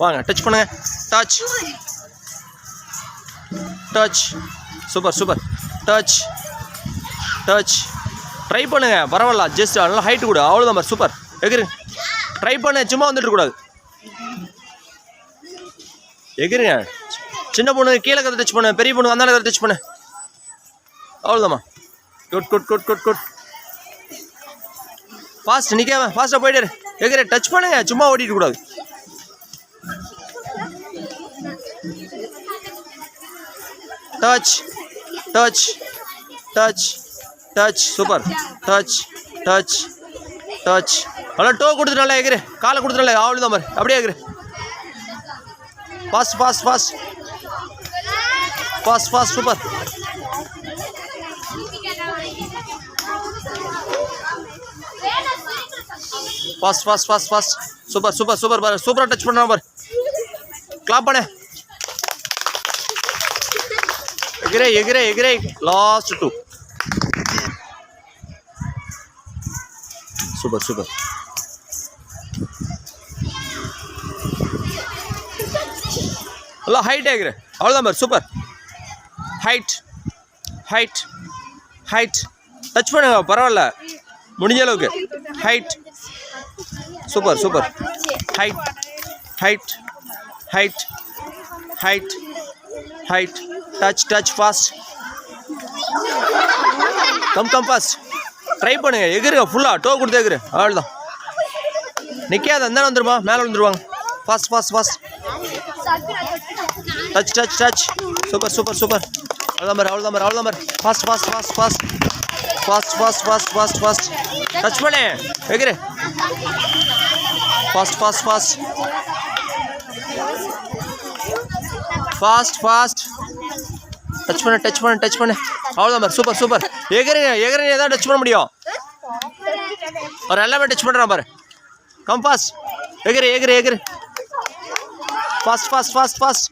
வாங்க டச் பண்ணுங்க. Touch touch super super touch touch try பண்ணுங்க. பரவாயில்ல ஜஸ்ட் நல்லா ஹைட் கூட. அவ்வளோதான் பார் சூப்பர் எகிருங்க ட்ரை பண்ண சும்மா வந்துட்டு கூடாது எகிருங்க. சின்ன பொண்ணு கீழே கதை டச் பண்ணு. பெரிய பொண்ணு வந்தாலும் கதை டச் பண்ணு. அவ்வளோதாம்மா good good good good good fast நிற்காம ஃபாஸ்ட்டாக போயிட்டு எகிர டச் பண்ணுங்க. சும்மா ஓடிட்டு கூடாது touch touch touch touch super touch touch touch நல்லா டோ கொடுத்துட்டால எகிரு காலை கொடுத்துட்டால அவ்வளோதான் பாரு. அப்படியே எகிரு fast fast fast fast fast super fast fast fast fast super super super பாரு சூப்பராக டச் பண்ணா பாரு. கிளாப் பண்ணு. எகிரே எகிரே எகிரே லாஸ்ட் டூ சூப்பர் சூப்பர் நல்லா ஹைட் எகிரே அவ்வளோதான் பாரு super height height height touch பண்ணுங்க பரவாயில்ல. முடிஞ்ச அளவுக்கு. Height super super height height height height height touch touch fast come come fast. Try பண்ணுங்க. எகிருங்க. ஃபுல்லாக டோ கொடுத்து எகிரு. அவ்வளோதான் நிற்காத அந்த வந்துருமா. மேலே வந்துருவாங்க fast fast fast touch touch touch super super super அவ்வளோதான் பாரு. அவ்வளோதான் பாரு. அவ்வளோதான் பாரு. Fast fast fast fast fast fast fast fast fast touch பண்ணு. எகிரு. Fast fast fast fast fast touch பண்ணு டச் பண்ணு டச் பண்ணு. அவ்வளோதான் பாரு சூப்பர் சூப்பர் எகிறீங்க எகிறீங்க தான் டச் பண்ண முடியும்? ஒரு எல்லாமே டச் பண்ணுறான் பாரு. கம் ஃபாஸ்ட் எகிரு எகிரு எகிரு ஃபாஸ்ட் ஃபாஸ்ட் ஃபாஸ்ட் ஃபாஸ்ட்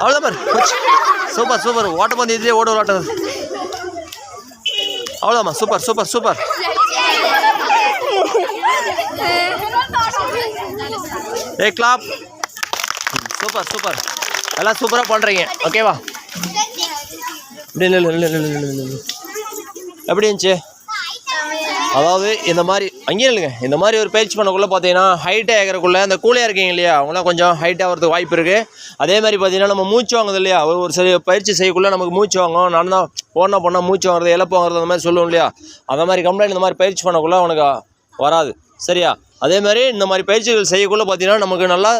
அவ்வளோதான் பாரு. கொச் சூப்பர் சூப்பர் ஓட்டப்பந்து இதுலேயே ஓட ஓட்டம் அவ்வளோதாம்மா சூப்பர் சூப்பர் சூப்பர் ஏ கிளாப் சூப்பர் சூப்பர் எல்லாம் சூப்பராக பண்ணுறீங்க ஓகேவா இப்படி இல்லை இல்லை இல்லை இல்லை இல்லை இல்லை எப்படி இருந்துச்சு? அதாவது இந்த மாதிரி அங்கேயும் இல்லைங்க இந்த மாதிரி ஒரு பயிற்சி பண்ணக்குள்ளே பார்த்தீங்கன்னா ஹைட்டாக ஆகிறக்குள்ளே அந்த கூலையாக இருக்கீங்க இல்லையா? அவங்களாம் கொஞ்சம் ஹைட் ஆகிறதுக்கு வாய்ப்பு இருக்குது அதே மாதிரி பார்த்தீங்கன்னா நம்ம மூச்சு வாங்குது இல்லையா? ஒரு ஒரு சரி பயிற்சி செய்யக்குள்ளே நமக்கு மூச்சு வாங்கும். நடந்தால் போனால் போனால் மூச்சு வாங்குறது இழப்பு வாங்குறது அந்த மாதிரி சொல்லுவோம் இல்லையா? அந்த மாதிரி கம்ப்ளைண்ட் இந்த மாதிரி பயிற்சி பண்ணக்குள்ளே அவனுக்கு வராது. சரியா? அதே மாதிரி இந்த மாதிரி பயிற்சிகள் செய்யக்குள்ளே பார்த்தீங்கன்னா நமக்கு நல்லா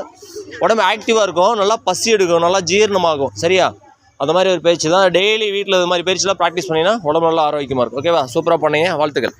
உடம்பு ஆக்டிவாக இருக்கும். நல்லா பசி எடுக்கும். நல்லா ஜீரணமாகும். சரியா? அந்த மாதிரி ஒரு பயிற்சி தான். டெய்லி வீட்டில் இது மாதிரி பயிற்சிலாம் ப்ராக்டிஸ் பண்ணிங்கன்னா உடம்பு நல்லா ஆரோக்கியமாக இருக்கும். ஓகேவா சூப்பராக பண்ணீங்க. வாழ்த்துக்கள்.